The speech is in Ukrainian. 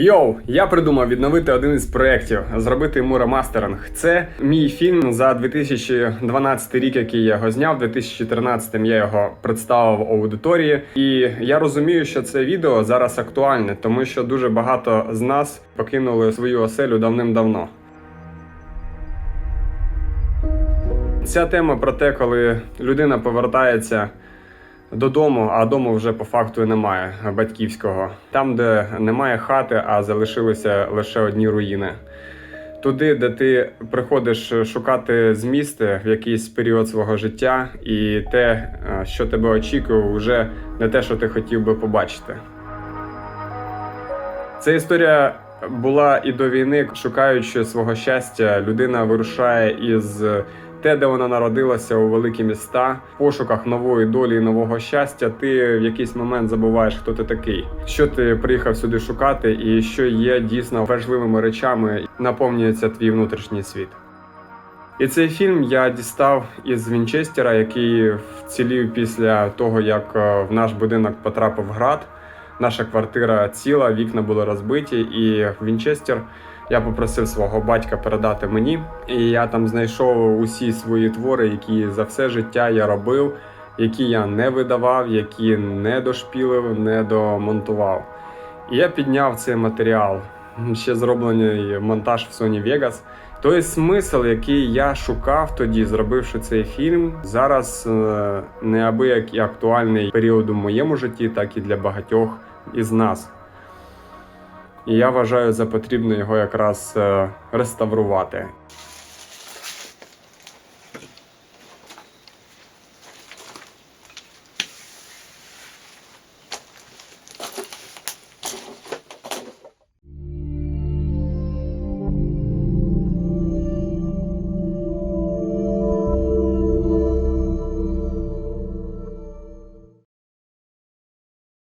Йоу, я придумав відновити один із проєктів, зробити йому ремастеринг. Це мій фільм за 2012 рік, який я його зняв. 2014 я його представив аудиторії. І я розумію, що це відео зараз актуальне, тому що дуже багато з нас покинули свою оселю давним-давно. Ця тема про те, коли людина повертається додому, а дому вже по факту немає батьківського. Там, де немає хати, а залишилися лише одні руїни. Туди, де ти приходиш шукати змісти в якийсь період свого життя, і те, е, що тебе очікує, вже не те, що ти хотів би побачити. Ця історія була і до війни, шукаючи свого щастя, людина вирушає із те, де вона народилася у великі міста, в пошуках нової долі і нового щастя. Ти в якийсь момент забуваєш, хто ти такий, що ти приїхав сюди шукати, і що є дійсно важливими речами, наповнюється твій внутрішній світ. І цей фільм я дістав із Вінчестера, який вцілів після того, як е, в наш будинок потрапив град. Наша квартира ціла, вікна були розбиті, і Вінчестер я попросив свого батька передати мені. І я там знайшов усі свої твори, які за все життя я робив, які я не видавав, які не дошпілив, не домонтував. І я підняв цей матеріал. Ще зроблений монтаж в Sony Vegas. Той смисл, який я шукав тоді, зробивши цей фільм, зараз е, неабияк і актуальний період у моєму житті, так і для багатьох із нас. І я вважаю за потрібне його якраз е, реставрувати.